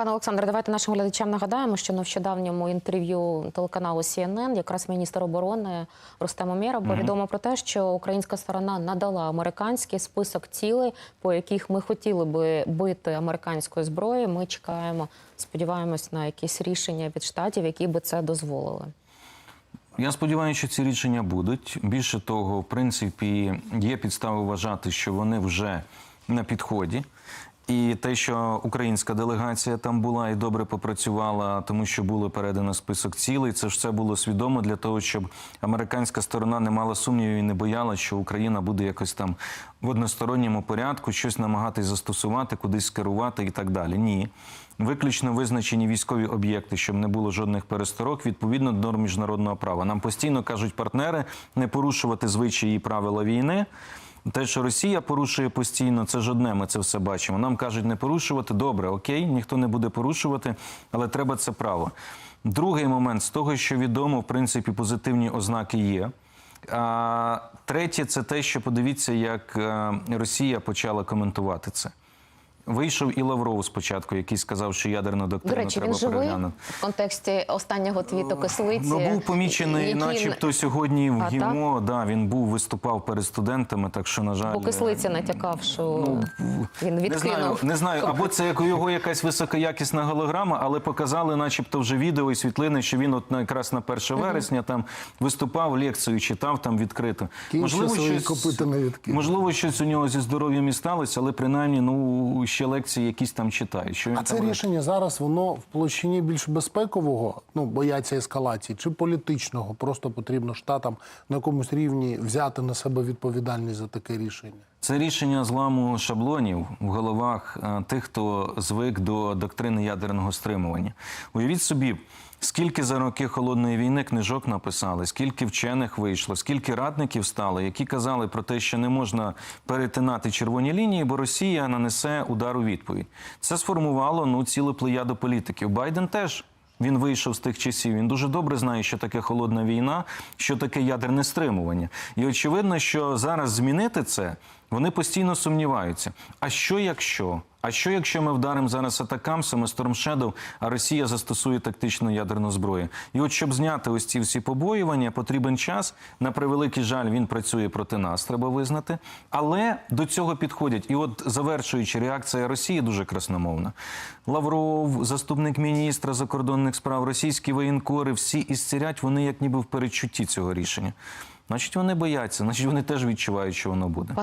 Пане Олександре, давайте нашим глядачам нагадаємо, що на нещодавньому інтерв'ю телеканалу CNN якраз міністр оборони Рустем Умєров повідомив про те, що українська сторона надала американський список цілей, по яких ми хотіли би бити американською зброєю. Ми чекаємо, сподіваємось на якісь рішення від штатів, які би це дозволили. Я сподіваюся, що ці рішення будуть. Більше того, в принципі, є підстави вважати, що вони вже на підході. І те, що українська делегація там була і добре попрацювала, тому що було передано список цілей, це ж все було свідомо для того, щоб американська сторона не мала сумнівів і не боялася, що Україна буде якось там в односторонньому порядку щось намагатись застосувати, кудись скерувати і так далі. Ні. Виключно визначені військові об'єкти, щоб не було жодних пересторог, відповідно до норм міжнародного права. Нам постійно кажуть партнери не порушувати звичаї і правила війни. Те, що Росія порушує постійно, це ж одне, ми це все бачимо. Нам кажуть не порушувати. Добре, окей, ніхто не буде порушувати, але треба це право. Другий момент з того, що відомо, в принципі, позитивні ознаки є. А третє, це те, що подивіться, як е, Росія почала коментувати це. Вийшов і Лавров спочатку, який сказав, що ядерну До речі, треба він живий переглянути. в контексті останнього твіту кислиці. Ну, був помічений, який- начебто, сьогодні в А, ГІМО. Да, він був, виступав перед студентами, так що, на жаль... Бо кислиця натякав, що він Не знаю, не знаю, або це як у його якась високоякісна голограма, але показали, начебто, вже відео і світлини, що він от на- якраз на 1 вересня там виступав, лекцію читав там відкрито. Не відкинув. можливо, щось у нього зі здоров'ям і сталося, але принаймні ну ще лекції якісь там читає. Що він А це там рішення зараз воно в площині більш безпекового, ну бояться ескалації, чи політичного. Просто потрібно штатам на якомусь рівні взяти на себе відповідальність за таке рішення. Це рішення зламу шаблонів в головах е, тих, хто звик до доктрини ядерного стримування. Уявіть собі, скільки за роки холодної війни книжок написали, скільки вчених вийшло, скільки радників стало, які казали про те, що не можна перетинати червоні лінії, бо Росія нанесе удар у відповідь. Це сформувало ну цілу плеяду політиків. Байден теж. Він вийшов з тих часів. Він дуже добре знає, що таке холодна війна, що таке ядерне стримування. І очевидно, що зараз змінити це вони постійно сумніваються. А що якщо? А що якщо ми вдаримо зараз атакамсами Shadow, а Росія застосує тактичну ядерну зброю? І от щоб зняти ось ці всі побоювання, потрібен час. На превеликий жаль, він працює проти нас, треба визнати. Але до цього підходять. І от завершуючи, реакція Росії дуже красномовна. Лавров, заступник міністра закордонних справ, російські воєнкори, всі істерять, вони як ніби в передчутті цього рішення. Значить, вони бояться, значить, вони теж відчувають, що воно буде.